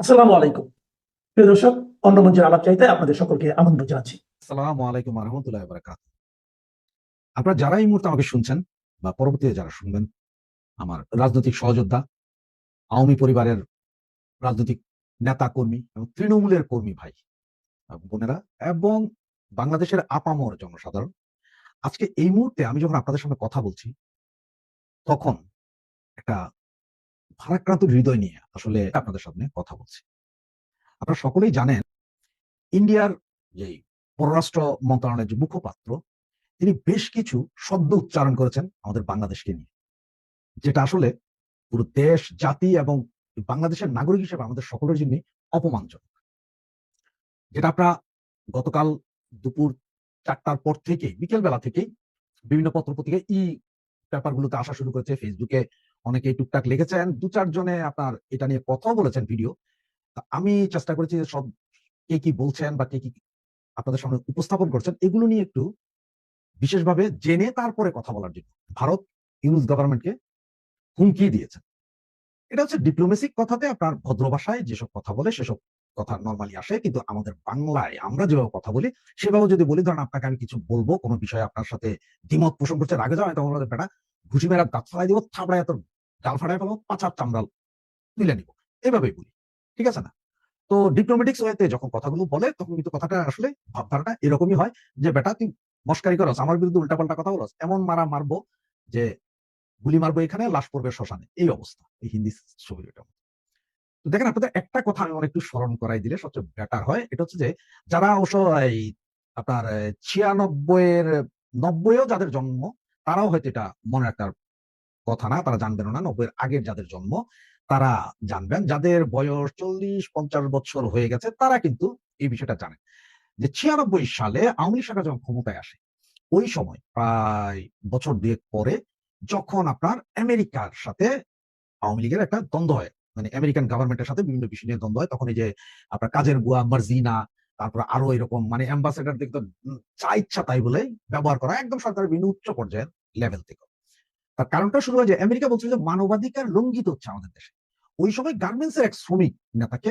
আসসালামু আলাইকুম। প্রিয় দর্শক আলাপ চাইতে আপনাদের সকলকে আমন্ত্রণ জানাচ্ছি। আসসালামু আলাইকুম আপনারা যারা এই মুহূর্তে আমাকে শুনছেন বা পরবর্তীতে যারা শুনবেন, আমার রাজনৈতিক সহযোদ্ধা, আওয়ামী পরিবারের রাজনৈতিক নেতা কর্মী এবং তৃণমূলের কর্মী ভাই বোনেরা এবং বাংলাদেশের আপামর জনসাধারণ, আজকে এই মুহূর্তে আমি যখন আপনাদের সঙ্গে কথা বলছি, তখন একটা ভারাক্রান্ত হৃদয় নিয়ে আসলে আপনাদের সামনে কথা বলছি। আপনারা সকলেই জানেন, ইন্ডিয়ার যে পররাষ্ট্র মন্ত্রণালয়ের যে মুখপাত্র, তিনি বেশ কিছু শব্দ উচ্চারণ করেছেন আমাদের বাংলাদেশকে নিয়ে। যেটা আসলে পুরো দেশ, জাতি এবং বাংলাদেশের নাগরিক হিসেবে আমাদের সকলের জন্য অপমানজনক। যেটা আপনারা গতকাল দুপুর চারটার পর থেকে বিকেল বেলা থেকেই বিভিন্ন পত্র পত্রিকায় ই পেপারগুলোতে আসা শুরু করেছে। ফেসবুকে অনেকে টুকটাক লিখেছেন, দু চারজনে আপনার এটা নিয়ে কথাও বলেছেন ভিডিও। আমি চেষ্টা করেছি যে সব কে কি বলছেন বা কে কি আপনাদের সামনে উপস্থাপন করছেন, এগুলো নিয়ে একটু বিশেষভাবে জেনে তারপরে কথা বলার জন্য। ভারত ইউনুস গভর্নমেন্টকে হুমকি দিয়েছে। এটা হচ্ছে ডিপ্লোমেসিক কথাতে আপনার ভদ্র ভাষায় যেসব কথা বলে সেসব কথা নর্মালি আসে, কিন্তু আমাদের বাংলায় আমরা যেভাবে কথা বলি, সেভাবে যদি বলি, ধরেন আপনাকে আমি কিছু বলব, কোনো বিষয়ে আপনার সাথে দ্বিমত পোষণ করছে, রাগে যাওয়া বেটা, ঘুষি মেরা দাঁত ফালাই দিব থাবড়ায় তোর গাল ফাড়ায় ফেলো পাচার চামড়াল তুলে নিব। এভাবেই বলি, ঠিক আছে না? তো ডিপ্লোমেটিক্স ওয়েতে যখন কথাগুলো বলে, তখন কিন্তু কথাটা আসলে ভাবধারাটা এরকমই হয় যে, বেটা, তুই মস্কারি করস, আমার বিরুদ্ধে উল্টাপাল্টা কথা বলস, এমন মারা মারবো যে, গুলি মারবো এখানে, লাশ পড়বে শ্মশানে। এই অবস্থা, এই হিন্দি ছবির তো দেখেন আপনাদের একটা কথা আমি একটু স্মরণ করাই দিলে সবচেয়ে বেটার হয়, এটা হচ্ছে যে, যারা অবশ্য এই আপনার ছিয়ানব্বই এর নব্বইও যাদের জন্ম, তারাও হয়তো এটা মনে রাখার কথা না, তারা জানবেন না। নব্বই আগের যাদের জন্ম, তারা জানবেন। যাদের বয়স চল্লিশ, পঞ্চাশ বছর হয়ে গেছে, তারা কিন্তু এই বিষয়টা জানেন যে ছিয়ানব্বই সালে আওয়ামী সরকার যখন ক্ষমতায় আসে, ওই সময় প্রায় বছর দুয়েক পরে যখন আপনার আমেরিকার সাথে আওয়ামী লীগের একটা দ্বন্দ্ব হয় মানে আমেরিকান গভর্নমেন্টের সাথে বিভিন্ন বিষয় নিয়ে দ্বন্দ্ব হয়, তখন এই যে আপনার কাজের বুয়া মার্জিনা, তারপর আরও এরকম মানে অ্যাম্বাসেডার দেখতে যা ইচ্ছা তাই বলে ব্যবহার করা একদম সরকারের বিভিন্ন উচ্চ পর্যায়ের লেভেল থেকে। তার কারণটা শুরু হয় যে আমেরিকা বলছিল যে মানবাধিকার লঙ্ঘিত হচ্ছে আমাদের দেশে। ওই সময় গার্মেন্টস এর এক শ্রমিক নেতাকে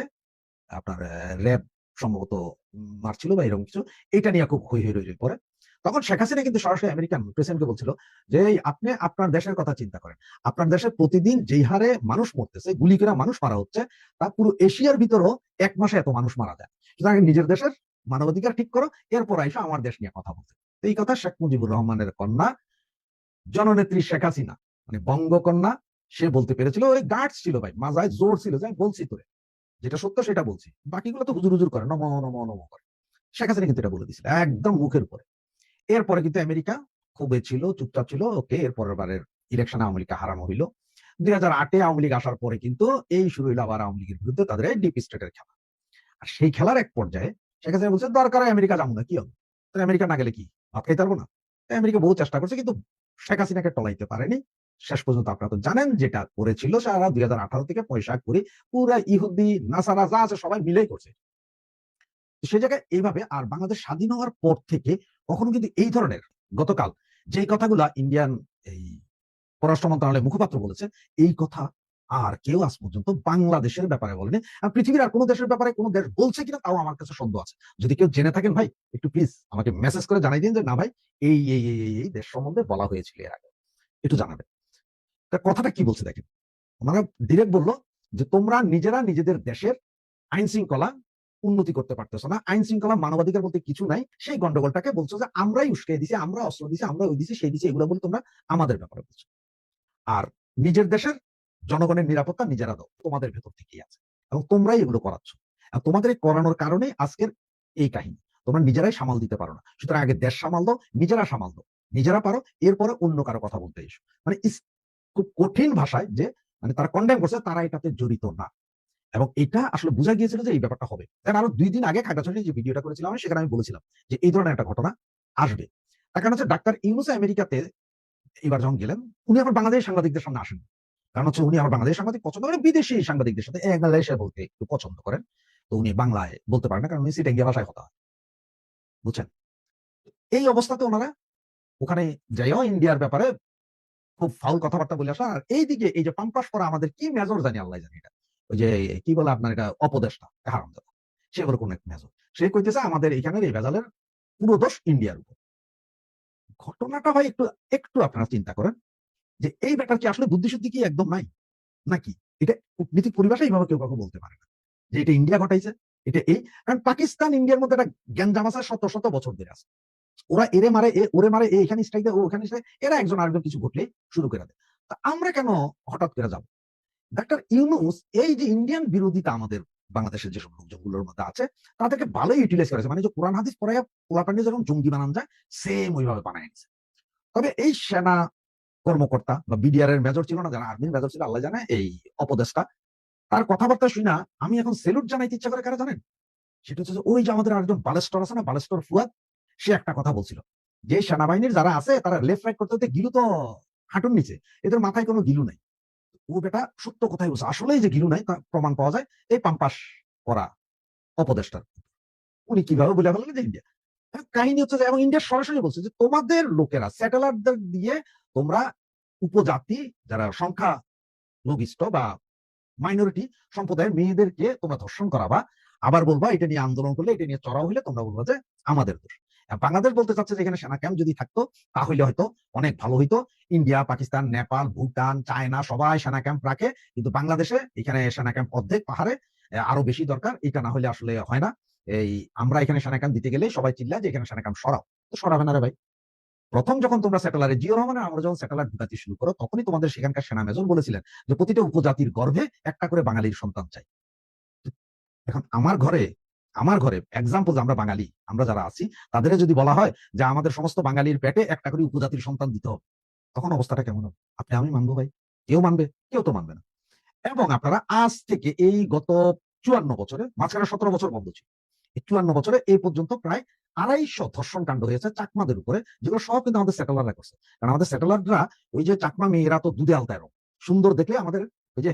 আপনার র্যাব সম্ভবত মারছিল বা এরকম কিছু, এটা নিয়ে খুব হই হই রয়ে পরে। তখন শেখ হাসিনা কিন্তু সরাসরি আমেরিকান প্রেসিডেন্টকে বলছিল যে আপনি আপনার দেশের কথা চিন্তা করেন। আপনার দেশে প্রতিদিন যেই হারে মানুষ মরতেছে, গুলি করে মানুষ মারা হচ্ছে, তা পুরো এশিয়ার ভিতরও এক মাসে এত মানুষ মারা যায়। সুতরাং নিজের দেশের মানবাধিকার ঠিক করো, এরপর আইসা আমার দেশ নিয়ে কথা বলতে। এই কথা শেখ মুজিবুর রহমানের কন্যা জননেত্রী শেখ হাসিনা মানে বঙ্গকন্যা, সে বলতে পেরেছিল, ওই গার্ডস ছিল ভাই, মাজায় জোর ছিল, যাই বলছি তোরে। যেটা সত্য সেটা বলছি। বাকিগুলো তো হুজুর হুজুর করে, নম নম নম করে। শেখ হাসিনা কিন্তু এটা বলে দিছিল একদম মুখের উপরে। এরপরে কিন্তু আমেরিকা খুবই ছিল, চুপচাপ ছিল, ওকে এর পরের বারের ইলেকশনে আওয়ামী লীগকে হারানো হইল। দুই হাজার আটে আওয়ামী লীগ আসার পরে কিন্তু এই শুরু হইল আবার আওয়ামী লীগের বিরুদ্ধে তাদের ডিপ স্টেটের খেলা। আর সেই খেলার এক পর্যায়ে শেখ হাসিনা বলছে, দরকার আমেরিকা যাব না, কি হবে? আমেরিকা না গেলে কি? ভাত খাইতে পারব না? আমেরিকা বহু চেষ্টা করছে, কিন্তু শেখ হাসিনাকে টলাইতে পারেনি। শেষ পর্যন্ত আপনারা তো জানেন যেটা করেছিল সারা দুই হাজার আঠারো থেকে পয়সা করে পুরা ইহুদি, নাসারা, যা আছে সবাই মিলেই করছে। সে জায়গায় এইভাবে আর বাংলাদেশ স্বাধীন হওয়ার পর থেকে কখনো কিন্তু এই ধরনের গতকাল যে কথাগুলা ইন্ডিয়ান এই পররাষ্ট্র মন্ত্রণালয়ের মুখপাত্র বলেছে এই কথা আর কেউ আজ পর্যন্ত বাংলাদেশের ব্যাপারে বলেনি। আর পৃথিবীর আর কোনো দেশের ব্যাপারে কোনো দেশ বলছে কিনা তাও আমার কাছে সন্দেহ আছে। যদি কেউ জেনে থাকেন ভাই, একটু প্লিজ আমাকে মেসেজ করে জানাই দিন যে, না ভাই, এই এই এই এই দেশ সম্বন্ধে বলা হয়েছিল এর আগে। একটু জানাবেন। কথাটা কি বলছে দেখেন? ওনারা ডিরেক্ট বলল যে, তোমরা নিজেরা নিজেদের দেশের আইন শৃঙ্খলা উন্নতি করতে পারতেছো না। আইন শৃঙ্খলা মানবাধিকার বলতে কিছু নাই। সেই গন্ডগোলটাকে বলছো যে, আমরাই উস্কে দিছি, আমরা অস্ত্র দিছি, আমরা ওই দিছি, সেই দিছি, এগুলো বলে তোমরা আমাদের ব্যাপারে বলছো। আর নিজের দেশের জনগণের নিরাপত্তা নিজেরা দাও, তোমাদের ভেতর থেকেই আছে। এবং তোমরাই এগুলো করাচ্ছ। তোমাদের করানোর কারণে আজকের এই কাহিনী। তোমরা নিজেরাই সামাল দিতে পারো না। সুতরাং আগে দেশ সামাল দাও, নিজেরা সামাল দাও। নিজেরা পারো, এরপরে অন্য কারও কথা বলতে এসো। মানে খুব কঠিন ভাষায় যে মানে তারা কন্ডেম করছে, তারা এটাতে জড়িত না। এবং এটা আসলে বোঝা গিয়েছিল যে এই ব্যাপারটা হবে। কারণ আরও দুই দিন আগে খাগড়াছড়ি যে ভিডিওটা করেছিলাম সেখানে আমি বলেছিলাম যে এই ধরনের একটা ঘটনা আসবে। তার কারণ হচ্ছে ডাক্তার ইউনুস আমেরিকাতে, এবার যখন গেলেন, উনি আবার বাংলাদেশ সাংবাদিকদের সামনে আসেন কারণ হচ্ছে উনি আমার বাংলাদেশ সাংবাদিক পছন্দ করেন, বিদেশি সাংবাদিকদের সাথে বাংলাদেশে বলতে একটু পছন্দ করেন। তো উনি বাংলায় বলতে পারেন না, কারণ উনি সিটেঙ্গিয়া ভাষায় কথা বুঝছেন? এই অবস্থাতে ওনারা ওখানে যাইও, ইন্ডিয়ার ব্যাপারে খুব ফাউল কথাবার্তা বলে আসা। আর এইদিকে এই যে পাম্পাস করা, আমাদের কি মেজর জানি, আল্লাহ জানি এটা। ওই যে কি বলে আপনার এটা, অপদেষ্টা, হারামজাদা। সে বলে কোন এক মেজর। সে কইতেছে আমাদের এখানের এই ভেজালের পুরো দোষ ইন্ডিয়ার উপর। ঘটনাটা হয় একটু একটু আপনারা চিন্তা করেন। যে এই ব্যাপার কি আসলে বুদ্ধিশুদ্ধি কি একদম নাই? নাকি? এটা কূটনীতিক পরিভাষা এইভাবে কেউ কাউকে বলতে পারে না। যে এটা ইন্ডিয়া ঘটাইছে এটা এই কারণ পাকিস্তান ইন্ডিয়ার মধ্যে একটা গ্যাঞ্জাম আছে শত শত বছর ধরে আছে। ওরা এরে মারে এ ওরে মারে এ এখানে স্ট্রাইক দেয় ও ওখানে দেয়, এরা একজন আরেকজন কিছু ঘটলে শুরু করে দেয়। তা আমরা কেন হঠাৎ করে যাব? ডাক্তার ইউনুস এই যে ইন্ডিয়ান বিরোধিতা আমাদের বাংলাদেশের যেসব লোকজনগুলোর মধ্যে আছে তাদেরকে ভালোই ইউটিলাইজ করেছে। মানে যে কোরআন হাদিস পড়ায় পোলাপান্ডে যখন জঙ্গি বানান যায় সেম ওইভাবে বানায় তবে এই সেনা কর্মকর্তা বা বিডিআর এর মেজর ছিল না, যারা আর্মির মেজর ছিল, আল্লাহ জানে এই অপদেষ্টা। তার কথাবার্তা শুই না, আমি এখন সেলুট জানাইতে ইচ্ছা করে, কারা জানেন? সেটা হচ্ছে ওই যে আমাদের আরেকজন বালেস্টর আছে না বালেস্টর ফুয়াদ, সে একটা কথা বলছিল। যে সেনাবাহিনীর যারা আছে, তারা লেফট রাইট করতে করতে গিলু তো হাঁটুর নিচে, এদের মাথায় কোনো গিলু নাই। ও বেটা সত্য কথাই বলছে, আসলেই যে গিলু নাই প্রমাণ পাওয়া যায় এই পাম্পাস করা অপদেষ্টার। উনি কীভাবে বলে ফেললেন যে ইন্ডিয়া কাহিনী হচ্ছে এবং ইন্ডিয়া সরাসরি বলছে যে, তোমাদের লোকেরা স্যাটেলাইটদের দিয়ে তোমরা উপজাতি যারা সংখ্যা লঘিষ্ঠ বা মাইনরিটি সম্প্রদায়ের মেয়েদেরকে তোমরা ধর্ষণ করাবা, আবার বলবা এটা নিয়ে আন্দোলন করলে, এটা নিয়ে চড়াও হইলে তোমরা বলবা যে, আমাদের দোষ। বাংলাদেশ বলতে চাচ্ছে যে, এখানে সেনা ক্যাম্প যদি থাকতো, তাহলে হয়তো অনেক ভালো হইতো। ইন্ডিয়া পাকিস্তান নেপাল ভুটান, চায়না, সবাই সেনা ক্যাম্প রাখে, কিন্তু বাংলাদেশে এখানে সেনা ক্যাম্প অর্ধেক পাহাড়ে আরও বেশি দরকার, এটা না হলে আসলে হয় না। এই আমরা এখানে সেনা ক্যাম্প দিতে গেলে সবাই চিল্লায় যে এখানে সেনা ক্যাম্প সরাও। তো সরাবে না রে ভাই। প্রথম যখন তোমরা স্যাটেলাইট জিও রহমানের আমরা যখন স্যাটেলাইট ঢুকাতে শুরু করো, তখনই তোমাদের সেখানকার সেনা মেজর বলেছিলেন যে প্রতিটা উপজাতির গর্ভে একটা করে বাঙালির সন্তান চাই। এখন আমার ঘরে আমার ঘরে এক্সাম্পল আমরা বাঙালি, আমরা যারা আছি তাদের যদি বলা হয় যে আমাদের সমস্ত বাঙালির পেটে একটা করে উপজাতির সন্তান দিতে হবে, তখন অবস্থাটা কেমন হবে? আপনি আমি মানবো ভাই? কেউ মানবে, কেউ তো মানবে না। এবং আপনারা আজ থেকে এই গত চুয়ান্ন বছরে, মাঝখানে সতেরো বছর বন্ধ ছিল। চুয়ান্ন বছরে এই পর্যন্ত প্রায় আড়াইশো ধর্ষণ কাণ্ড হয়েছে চাকমাদের উপরে, যেগুলো সব কিন্তু আমাদের স্যাটেলাররা করছে। কারণ আমাদের স্যাটেলাররা ওই যে চাকমা মেয়েরা তো দুধে আলতায় সুন্দর দেখলে আমাদের ওই যে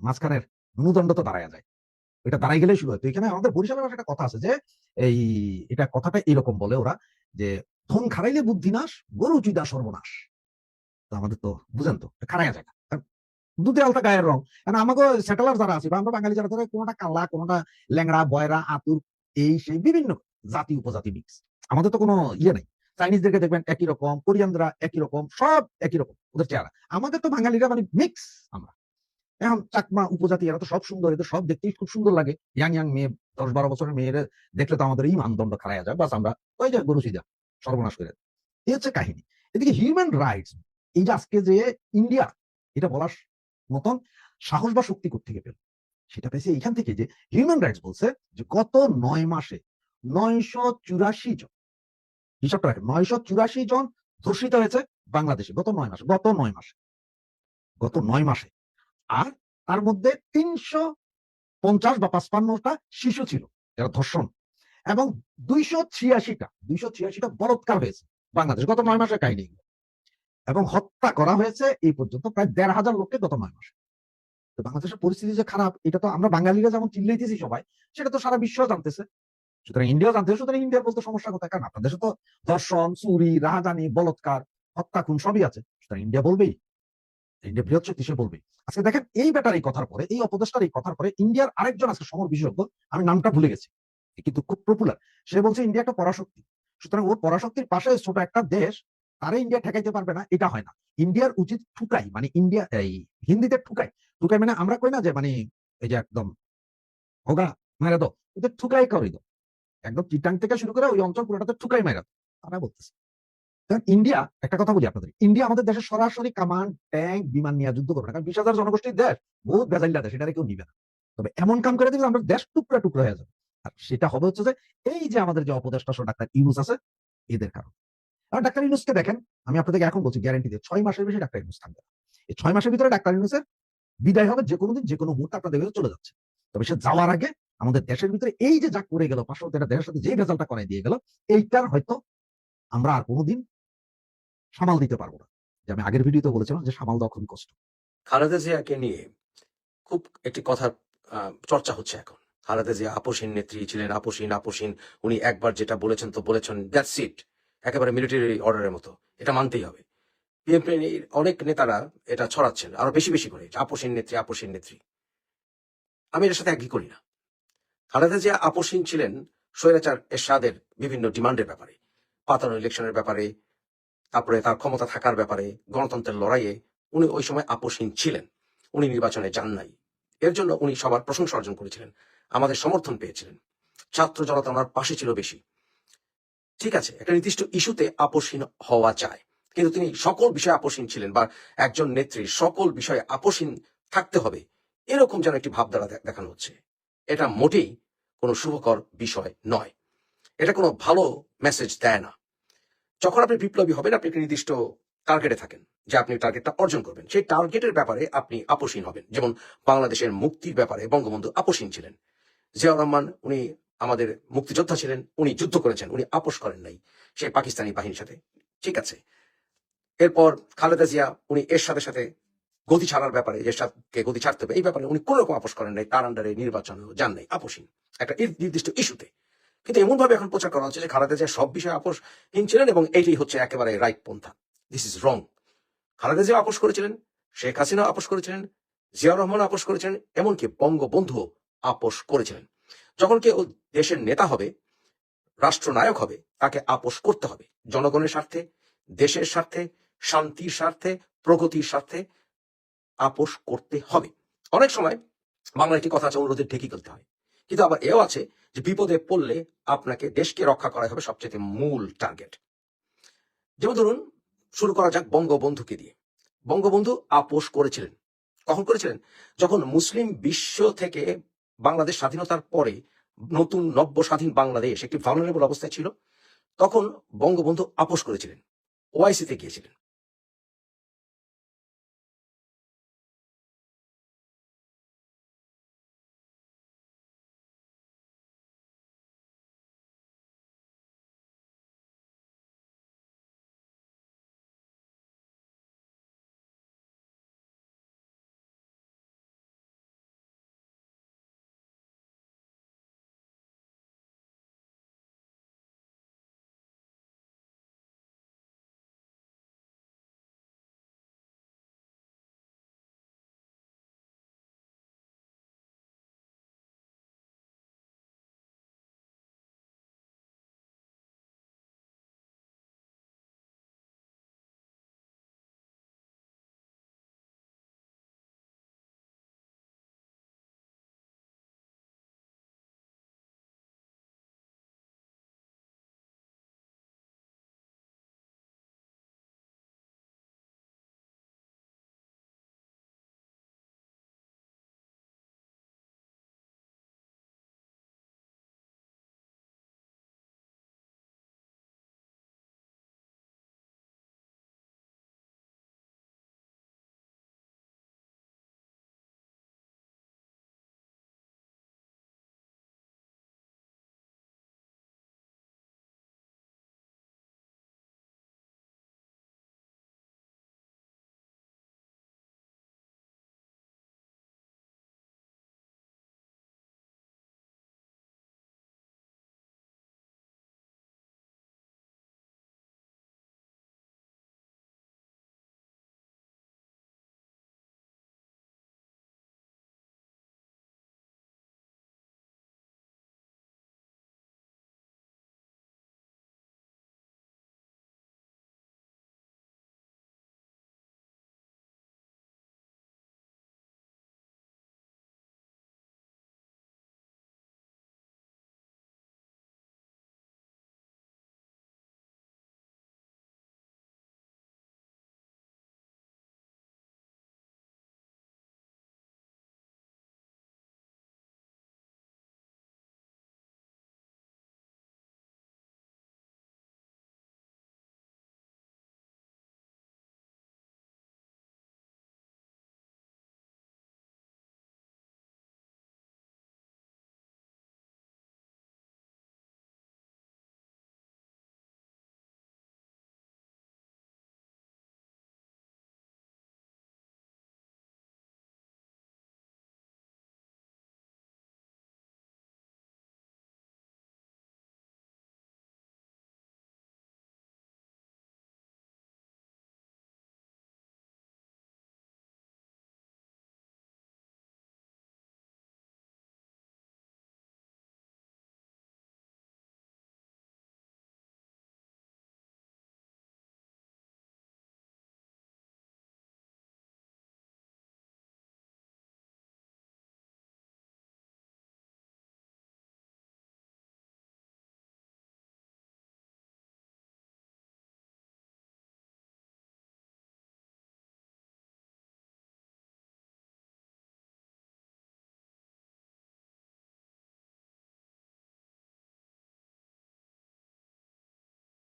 মাঝখানের নুদণ্ড তো দাঁড়ায় যায়। এটা দাঁড়াই গেলেই শুরু হয়। তো এখানে আমাদের বরিশালের একটা কথা আছে যে, এই এটা কথাটা এরকম বলে ওরা যে, ধন খারাইলে বুদ্ধি নাশ, গরু চুইদা সর্বনাশ। তো আমাদের তো বুঝেন তো খারাইয়া যায় দুধে আলতা গায়ের রং। কারণ আমাকে স্যাটেলার যারা আছে বা আমরা বাঙালি যারা থাকে কোনোটা কালা, কোনোটা ল্যাংড়া, বয়রা, আতুর এই সেই বিভিন্ন জাতি, উপজাতি মিক্স আমাদের তো কোনো ইয়ে নাই। চাইনিজদেরকে দেখবেন একই রকম কোরিয়ানরা একই রকম, সব একই রকম, ওদের চেহারা। আমাদের তো বাঙালিরা মানে মিক্স আমরা। এখন চাকমা উপজাতি, এরা তো সব সুন্দর, এদের সব দেখতেই খুব সুন্দর লাগে। ইয়াং ইয়াং মেয়ে দশ বারো বছরের মেয়েরা দেখলে তো আমাদের এই মানদণ্ড খারাইয়া যায়। বাস আমরা ওই যে গরু সিজা, সর্বনাশ করে। এই হচ্ছে কাহিনী। এদিকে হিউম্যান রাইটস এই যে আজকে যে ইন্ডিয়া এটা বলার মতন সাহস বা শক্তি থেকে পেল? সেটা পেয়েছে। এইখান থেকে যে হিউম্যান রাইটস বলছে যে গত নয় মাসে নয়শো চুরাশি জন হিসাবটা রাখেন, নয়শো চুরাশি জন ধর্ষিত হয়েছে বাংলাদেশে গত নয় মাসে, গত নয় মাসে, গত নয় মাসে। আর তার মধ্যে তিনশো পঞ্চাশ বা পাঁচপান্নটা শিশু ছিল যারা ধর্ষণ। এবং দুইশো ছিয়াশিটা দুইশো ছিয়াশিটা বলৎকার হয়েছে বাংলাদেশ গত নয় মাসের কাহিনী। এবং হত্যা করা হয়েছে এই পর্যন্ত প্রায় দেড় হাজার লোককে গত নয় মাসে। বাংলাদেশের পরিস্থিতি যে খারাপ, এটা তো আমরা বাঙালিরা যেমন চিল্লাইতেছি সবাই, সেটা তো সারা বিশ্ব জানতেছে। সুতরাং ইন্ডিয়াও জানতেছে সুতরাং ইন্ডিয়ার বলতে সমস্যা কোথায় কারণ আপনার দেশে তো ধর্ষণ, চুরি, রাহাজানি, বলৎকার, হত্যা, খুন সবই আছে। সুতরাং ইন্ডিয়া বলবেই, ইন্ডিয়া বৃহৎ শক্তি, সে বলবে আজকে দেখেন, এই ব্যাটার এই কথার পরে, এই অপদেষ্টার এই কথার পরে ইন্ডিয়ার আরেকজন আজকে সমর বিশেষজ্ঞ, আমি নামটা ভুলে গেছি কিন্তু খুব পপুলার সে বলছে ইন্ডিয়া একটা পরাশক্তি। সুতরাং ওর পরাশক্তির পাশে ছোট একটা দেশ, তারা ইন্ডিয়া ঠেকাইতে পারবে না, এটা হয় না। ইন্ডিয়ার উচিত ঠুকাই মানে ইন্ডিয়া, এই হিন্দিতে ঠুকাই। ঠুকাই মানে আমরা কই না যে মানে এই যে একদম হোগা মারা দো ওদের ঠুকাই করে দাও। একদম চিটাং থেকে শুরু করে ওই অঞ্চল পুরোটাতে ঠুকাই মারা দাও, তারা বলতেছে। কারণ ইন্ডিয়া, একটা কথা বলি আপনাদের, ইন্ডিয়া আমাদের দেশের সরাসরি কামান, ট্যাঙ্ক, বিমান নিয়ে যুদ্ধ করবে না, কারণ বিশ হাজার জনগোষ্ঠীর দেশ, বহুত বেজাইল্লা দেশ এটা কেউ নিবে না। তবে এমন কাম করে দিবে আমরা দেশ টুকরা টুকরা হয়ে যাবে। আর সেটা হবে হচ্ছে যে, এই যে আমাদের যে অপদেষ্টা ডাক্তার ইউনুস আছে, এদের কারণ। আর ডাক্তার ইউনুসকে দেখেন, আমি আপনাদেরকে এখন বলছি গ্যারান্টি দিয়ে, ছয় মাসের বেশি ডাক্তার ইউনুস থাকবে এই ছয় মাসের ভিতরে ডাক্তার ইউনুসের বিদায় হবে যে কোনো দিন, যে কোনো মুহূর্তে আপনাদের কাছে চলে যাচ্ছে। তবে সে যাওয়ার আগে আমাদের দেশের ভিতরে এই যে যা করে গেল পাঁচশো তেরো দেশের সাথে যে রেজাল্টটা করাই দিয়ে গেল, এইটার হয়তো আমরা আর কোনোদিন সামাল দিতে পারব না। যে আমি আগের ভিডিওতে বলেছিলাম যে সামাল দেওয়া খুবই কষ্ট। খালেদা জিয়াকে নিয়ে খুব একটি কথার চর্চা হচ্ছে এখন। খালেদা জিয়া আপসীন নেত্রী ছিলেন, আপসীন আপসীন। উনি একবার যেটা বলেছেন তো বলেছেন দ্যাটস ইট একেবারে মিলিটারি অর্ডারের মতো। এটা মানতেই হবে। অনেক নেতারা এটা ছড়াচ্ছেন, আরও বেশি বেশি করে, যে আপসীন নেত্রী আপসীন নেত্রী। আমি এর সাথে একই করি না। খালেদা জিয়া আপোষহীন ছিলেন স্বৈরাচার এরশাদের বিভিন্ন ডিমান্ডের ব্যাপারে, পাতানো ইলেকশনের ব্যাপারে, তারপরে তার ক্ষমতা থাকার ব্যাপারে, গণতন্ত্রের লড়াইয়ে উনি ওই সময় আপোষহীন ছিলেন, উনি নির্বাচনে যান নাই। এর জন্য উনি সবার প্রশংসা অর্জন করেছিলেন, আমাদের সমর্থন পেয়েছিলেন। ছাত্র জনতা ওনার পাশে ছিল বেশি। ঠিক আছে, একটা নির্দিষ্ট ইস্যুতে আপোষহীন হওয়া যায়। কিন্তু তিনি সকল বিষয়ে আপোষহীন ছিলেন বা একজন নেত্রী, সকল বিষয়ে আপোষহীন থাকতে হবে। এরকম যেন একটি ভাবধারা দেখানো হচ্ছে। এটা মোটেই কোনো শুভকর বিষয় নয়। এটা কোনো ভালো মেসেজ দেয় না। যখন আপনি বিপ্লবী হবেন, আপনি একটি নির্দিষ্ট টার্গেটে থাকেন যে আপনি টার্গেটটা অর্জন করবেন। সেই টার্গেটের ব্যাপারে আপনি আপোষহীন হবেন। যেমন বাংলাদেশের মুক্তির ব্যাপারে বঙ্গবন্ধু আপোষহীন ছিলেন। জিয়াউর রহমান, উনি আমাদের মুক্তিযোদ্ধা ছিলেন, উনি যুদ্ধ করেছেন, উনি আপোষ করেন নাই সেই পাকিস্তানি বাহিনীর সাথে। ঠিক আছে। এরপর খালেদা জিয়া, উনি এর সাথে সাথে গতি ছাড়ার ব্যাপারে যে সাথে গতি ছাড়তে হবে, এই ব্যাপারে উনি কোন রকম আপোষ করেন নাই, তার আন্ডারে নির্বাচনেও যান নাই, আপোষহীন। একটা নির্দিষ্ট ইস্যুতে। কিন্তু এমন ভাবে এখন প্রচার করা হচ্ছে যে খালেদা জিয়া সব বিষয়ে আপোষহীন ছিলেন এবং এইটাই হচ্ছে একেবারে রাইট পন্থা। This is wrong Khaleda Zia আপোষ করেছিলেন, শেখ হাসিনা আপোষ করেছিলেন, জিয়াউর রহমান আপোষ করেছিলেন, এমনকি বঙ্গবন্ধু আপোষ করেছিলেন। যখন কেউ দেশের নেতা হবে, রাষ্ট্রনায়ক হবে, তাকে আপোষ করতে হবে। জনগণের স্বার্থে, দেশের স্বার্থে শান্তির স্বার্থে, প্রগতির স্বার্থে আপোষ করতে হবে। অনেক সময় বাংলা একটি কথা আছে, অনুরোধের ঢেকি করতে হয়। কিন্তু আবার এও আছে যে বিপদে পড়লে আপনাকে দেশকে রক্ষা করা হবে সবচেয়ে মূল টার্গেট। যেমন ধরুন, শুরু করা যাক বঙ্গবন্ধুকে দিয়ে। বঙ্গবন্ধু আপোষ করেছিলেন। কখন করেছিলেন? যখন মুসলিম বিশ্ব থেকে বাংলাদেশ স্বাধীনতার পরে নতুন নব্য স্বাধীন বাংলাদেশ, একটি ভালনারেবল অবস্থায় ছিল, তখন বঙ্গবন্ধু আপোষ করেছিলেন। ওআইসিতে গিয়েছিলেন।